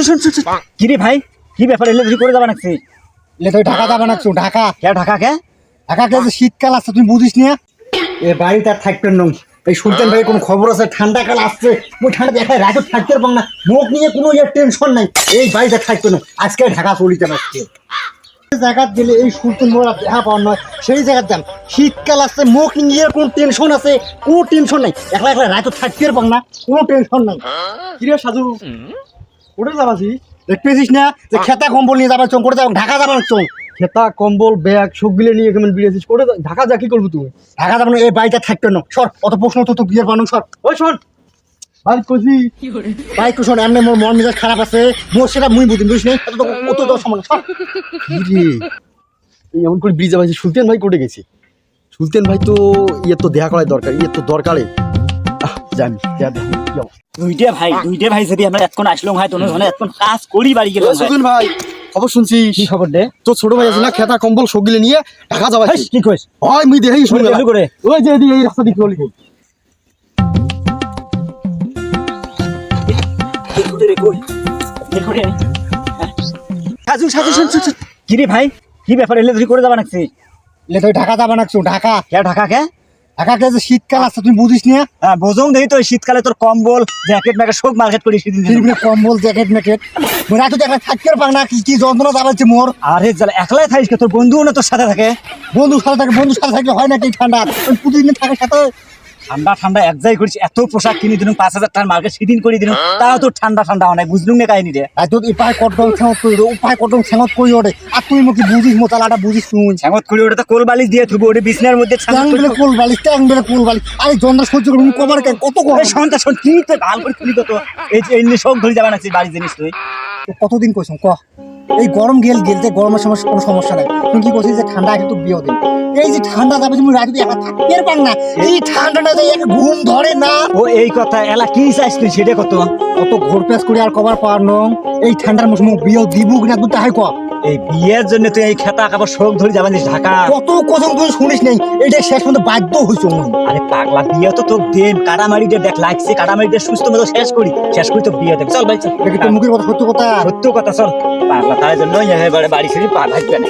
সাথে শুন শুন শুন। কি রে ভাই? কি ব্যাপার? এলে ধরি করে যাবা নাকি? তুই ঢাকা যাবা নাকছো ঢাকা। কে ঢাকা কে? ঢাকা কে? যে শীতকাল আসছে তুমি বুঝিস না এ বাড়িতে আর থাকবেন নং। এই সুলতান ভাই কোনো খবর আছে? ঠান্ডা কাল আসছে। ওই ঠান্ডা দেখায় রাতে থাকতে পারব না। মুখ নিয়ে কোনো ইয়ে টেনশন নাই। এই বাড়িতে থাকবে না। আজকে ঢাকা চলিতে পারছে জায়গা গেলে এই সুলতান মোড়া দেখা পাওয়ার নয়। সেই জায়গার যান শীতকাল আসছে মুখ নিয়ে কোনো টেনশন আছে। কোনো টেনশন নাই। একলা একলা রাতে থাকতে পারব না। কোনো টেনশন নাই। কিরে সাজু? কোথায় যাবাছি দেখতেছিস না যে খেতা কম্বল নিয়ে যাবার চোখ করে যাব? ঢাকা যাবার চোখ খেতা কম্বল ব্যাগ সবগুলো নিয়ে কেমন বেরিয়েছিস করে ঢাকা যা কি করবি তুই ঢাকা যাব না এই বাড়িতে থাকবে না। সর অত প্রশ্ন তো তো বিয়ের বানু সর। ওই শোন ভাই ভাই কুশন এমনি মোর মন মেজাজ খারাপ আছে। মোর সেটা মুই বুঝি বুঝিস নি? তো সর। এমন করে ব্রিজ যাবাছি সুলতান ভাই কোটে গেছি? সুলতান ভাই তো ইয়ে তো দেখা করাই দরকার ইয়ে তো দরকারে। জানি। দুইটা ভাই দুইটা ভাই যদি আমরা এতক্ষণ আসলাম ভাই এতক্ষণ কাজ করি বাড়ি গেলাম সুলতান ভাই খবর শুনছিস? কি খবর দে তো ছোট ভাই আছে না খেতা কম্বল সবগুলো নিয়ে ঢাকা যাবাছি কি কইস? হয় মুই দেখি শুনে করে। ওই যে এই রাস্তা সাজু সাজু শুন শুন রে ভাই? কি ব্যাপার এলে করে যাবা নাকি? লে তুই ঢাকা যাবা নাকছো ঢাকা। কে ঢাকা কে? যে শীতকাল আছে তুমি বুঝিস না হ্যাঁ? বোঝং দেখি তো শীতকালে তোর কম্বল জ্যাকেট ম্যাকেট সব মার্কেট করি সেদিন কম্বল জ্যাকেট ম্যাকেট মোর এত দেখা থাকতে পার না কি কি যন্ত্রণা দাঁড়াচ্ছে মোর। আরে জ্বালা একলাই থাকিস? তোর বন্ধুও না তোর সাথে থাকে? বন্ধু সাথে থাকে বন্ধু সাথে থাকলে হয় না কি ঠান্ডা? প্রতিদিন থাকে সাথে ঠান্ডা ঠান্ডা এক জায়গায় করিস এত পোশাক কিনে দিলাম পাঁচ হাজার টাকার মার্কেট সেদিন করে দিলাম তাও তোর ঠান্ডা ঠান্ডা অনেক বুঝলুম না কাহিনী রে। আর তোর উপায় কটন ছেঁত করি ওঠে উপায় কটন ছেঁত করি ওঠে আর তুই মুখে বুঝিস মোতালাটা বুঝিস তুই ছ্যাঙত করে ওটা তো কোল বালিশ দিয়ে থুবো ওটা বিছনার মধ্যে ট্যাং বেলে কোল বালিশ ট্যাং বেলে কোল বালিশ আরে যন্ত্র সহ্য করুন কবার কেন কত করে করে শোন তা শোন তো ভালো করে খুলি তো তো এই যে এমনি সব ধরে যাবা নাকি বাড়ি জিনিস তুই। কতদিন কইছ ক? এই গরম গেল গেলতে গরমের সময় কোনো সমস্যা নাই। তুমি কি করছিস যে ঠান্ডা একটু বিয়ে দিন এই যে ঠান্ডা তারপর তুমি রাখবি একা থাকতে পার না। এই ঠান্ডাটা যে এক ঘুম ধরে না। ও এই কথা এলা কি চাইছ তুই? সেটা কত? কত ঘোর পেস করে আর কবার পার নং এই ঠান্ডার মৌসুমে বিয়ে দিবুক কিনা তুই তাহাই ক এই বিয়ের জন্য তুই এই খেতা কাপড় সব ধরে যাবেন ঢাকা। কত কথা তুই শুনিস নেই এটা শেষ পর্যন্ত বাধ্য মন আরে পাগলা বিয়ে তো তোর দেন কাটামারি দিয়ে দেখ লাগছে কাটামারি দিয়ে সুস্থ মতো শেষ করি শেষ করি তো বিয়ে দেখ চল। ভাই চল মুখের কথা সত্য কথা। সত্য কথা চল। পাগলা তার জন্য বাড়ি ছেড়ে পা ভাজবে না।